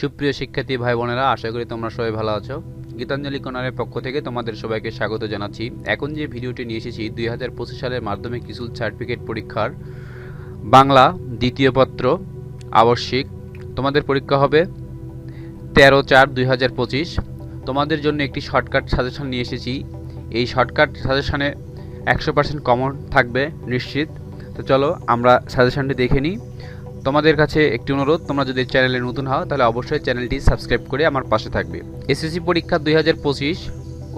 সুপ্রিয় শিক্ষার্থী ভাই বোনেরা, আশা করি তোমরা সবাই ভালো আছো। গীতাঞ্জলি কর্নারের পক্ষ থেকে তোমাদের সবাইকে স্বাগত জানাচ্ছি। এখন যে ভিডিওটি নিয়ে এসেছি, দুই হাজার পঁচিশ সালের মাধ্যমিক কিসুল সার্টিফিকেট পরীক্ষার বাংলা দ্বিতীয় পত্র, আবশ্যিক। তোমাদের পরীক্ষা হবে তেরো চার দুই হাজার পঁচিশ। তোমাদের জন্য একটি শর্টকাট সাজেশন নিয়ে এসেছি। এই শর্টকাট সাজেশনে একশো পার্সেন্ট কমন থাকবে, নিশ্চিত। তো চলো আমরা সাজেশনটি দেখে নিই। তোমাদের কাছে একটি অনুরোধ, তোমরা যদি চ্যানেলে নতুন হও, তাহলে অবশ্যই চ্যানেলটি সাবস্ক্রাইব করে আমার পাশে থাকবে। এসএসসি পরীক্ষা দুই হাজার পঁচিশ,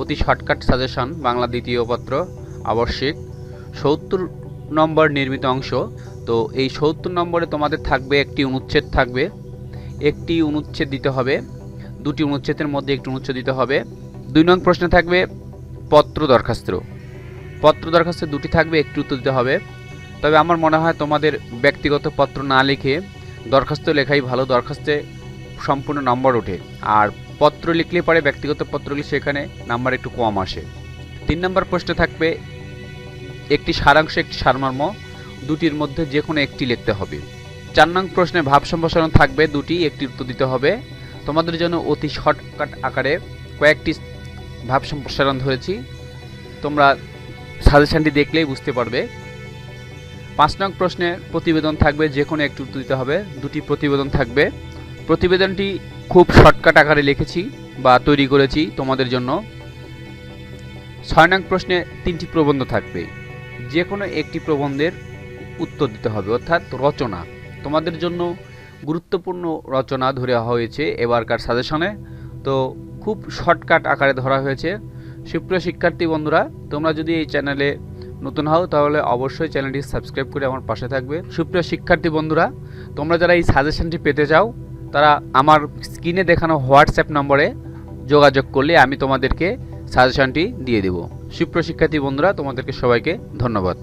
অতি শর্টকাট সাজেশন, বাংলা দ্বিতীয় পত্র, আবশ্যিক। সত্তর নম্বর নির্মিত অংশ, তো এই সত্তর নম্বরে তোমাদের থাকবে একটি অনুচ্ছেদ থাকবে। একটি অনুচ্ছেদ দিতে হবে, দুটি অনুচ্ছেদের মধ্যে একটি অনুচ্ছেদ দিতে হবে। দুই নং প্রশ্নে থাকবে পত্র দরখাস্ত পত্র দরখাস্ত দুটি থাকবে, একটি উত্তর দিতে হবে। তবে আমার মনে হয় তোমাদের ব্যক্তিগত পত্র না লিখে দরখাস্ত লেখাই ভালো, দরখাস্তে সম্পূর্ণ নম্বর ওঠে। আর পত্র লিখলে পরে ব্যক্তিগত পত্রগুলি সেখানে নাম্বার একটু কম আসে। তিন নম্বর প্রশ্নে থাকবে, একটি সারাংশ, একটি সারমর্ম, দুটির মধ্যে যে কোনো একটি লিখতে হবে। চার নং প্রশ্নে ভাব সম্প্রসারণ থাকবে, দুটি, একটি উত্তর দিতে হবে। তোমাদের জন্য অতি শর্টকাট আকারে কয়েকটি ভাব সম্প্রসারণ ধরেছি। তোমরা সাজেশনটি দেখলেই বুঝতে পারবে। পাঁচ নং প্রশ্নে প্রতিবেদন থাকবে, যে কোনো একটু দিতে হবে। দুটি প্রতিবেদন থাকবে। প্রতিবেদনটি খুব শর্টকাট আকারে লিখেছি বা তৈরি করেছি তোমাদের জন্য। ছয় নং প্রশ্নে তিনটি প্রবন্ধ থাকবে। যে কোনো একটি প্রবন্ধের উত্তর দিতে হবে, অর্থাৎ রচনা। তোমাদের জন্য গুরুত্বপূর্ণ রচনা ধরে হয়েছে এবারকার সাজেশনে। তো খুব শর্টকাট আকারে ধরা হয়েছে। সুপ্রিয় শিক্ষার্থী বন্ধুরা, তোমরা যদি এই চ্যানেলে নতুন হও, তাহলে অবশ্যই চ্যানেলটি সাবস্ক্রাইব করে আমার পাশে থাকবে। সুপ্রিয় শিক্ষার্থী বন্ধুরা, তোমরা যারা এই সাজেশনটি পেতে চাও, তারা আমার স্ক্রিনে দেখানো হোয়াটসঅ্যাপ নম্বরে যোগাযোগ করলে আমি তোমাদেরকে সাজেশনটি দিয়ে দেব। সুপ্রিয় শিক্ষার্থী বন্ধুরা, তোমাদেরকে সবাইকে ধন্যবাদ।